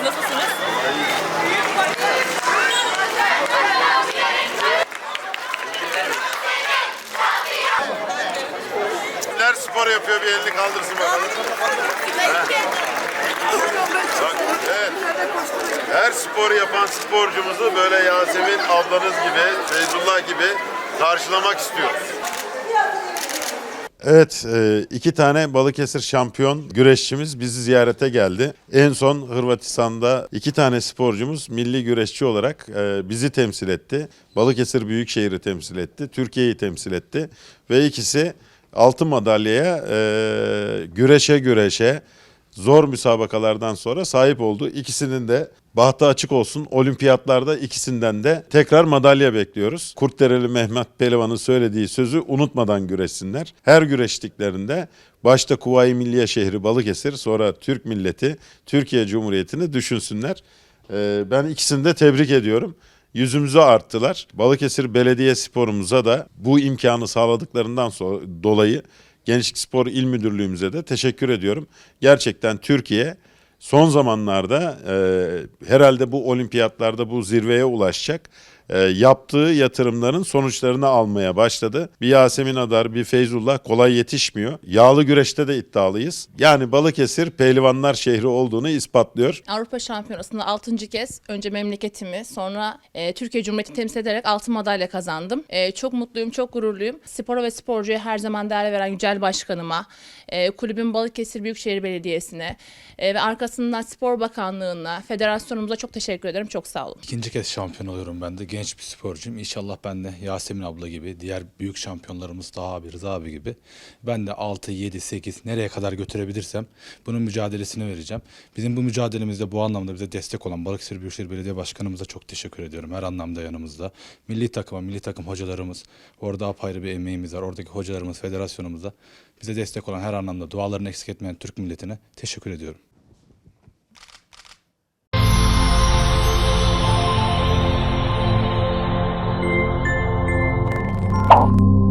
Kimler spor yapıyor bir elini kaldırsın bakalım. Bak, evet. Her spor yapan sporcumuzu böyle Yasemin ablanız gibi, Feyzullah gibi karşılamak istiyoruz. Evet, e, iki tane Balıkesir şampiyon güreşçimiz bizi ziyarete geldi. En son Hırvatistan'da iki tane sporcumuz milli güreşçi olarak e, bizi temsil etti. Balıkesir Büyükşehir'i temsil etti, Türkiye'yi temsil etti. Ve ikisi altın madalyaya e, güreşe güreşe zor müsabakalardan sonra sahip oldu. İkisinin de bahtı açık olsun. Olimpiyatlarda ikisinden de tekrar madalya bekliyoruz. Kurtdereli Mehmet Pehlivan'ın söylediği sözü unutmadan güreşsinler. Her güreştiklerinde başta Kuvayi Milliye şehri Balıkesir sonra Türk milleti Türkiye Cumhuriyeti'ni düşünsünler. Ee, ben ikisini de tebrik ediyorum. Yüzümüzü arttılar. Balıkesir Belediye Sporumuza da bu imkanı sağladıklarından dolayı Gençlik Spor İl Müdürlüğümüze de teşekkür ediyorum. Gerçekten Türkiye son zamanlarda e, herhalde bu olimpiyatlarda bu zirveye ulaşacak. E, yaptığı yatırımların sonuçlarını almaya başladı. Bir Yasemin Adar, bir Feyzullah kolay yetişmiyor. Yağlı güreşte de iddialıyız. Yani Balıkesir pehlivanlar şehri olduğunu ispatlıyor. Avrupa Şampiyonası'nda 6. kez önce memleketimi sonra e, Türkiye Cumhuriyeti temsil ederek altın madalya kazandım. E, çok mutluyum, çok gururluyum. Spora ve sporcuya her zaman değer veren Yücel Başkanıma, e, kulübün Balıkesir Büyükşehir Belediyesi'ne e, ve arkasından Spor Bakanlığı'na, federasyonumuza çok teşekkür ederim. Çok sağ olun. İkinci kez şampiyon oluyorum ben de. Genç bir sporcuyum. İnşallah ben de Yasemin abla gibi, diğer büyük şampiyonlarımız Taha abi, Rıza abi gibi ben de 6, 7, 8 nereye kadar götürebilirsem bunun mücadelesini vereceğim. Bizim bu mücadelemizde bu anlamda bize destek olan Balıkesir Büyükşehir Belediye Başkanımıza çok teşekkür ediyorum. Her anlamda yanımızda. Milli takıma, milli takım hocalarımız, orada apayrı bir emeğimiz var. Oradaki hocalarımız, federasyonumuza bize destek olan her anlamda dualarını eksik etmeyen Türk milletine teşekkür ediyorum. 道。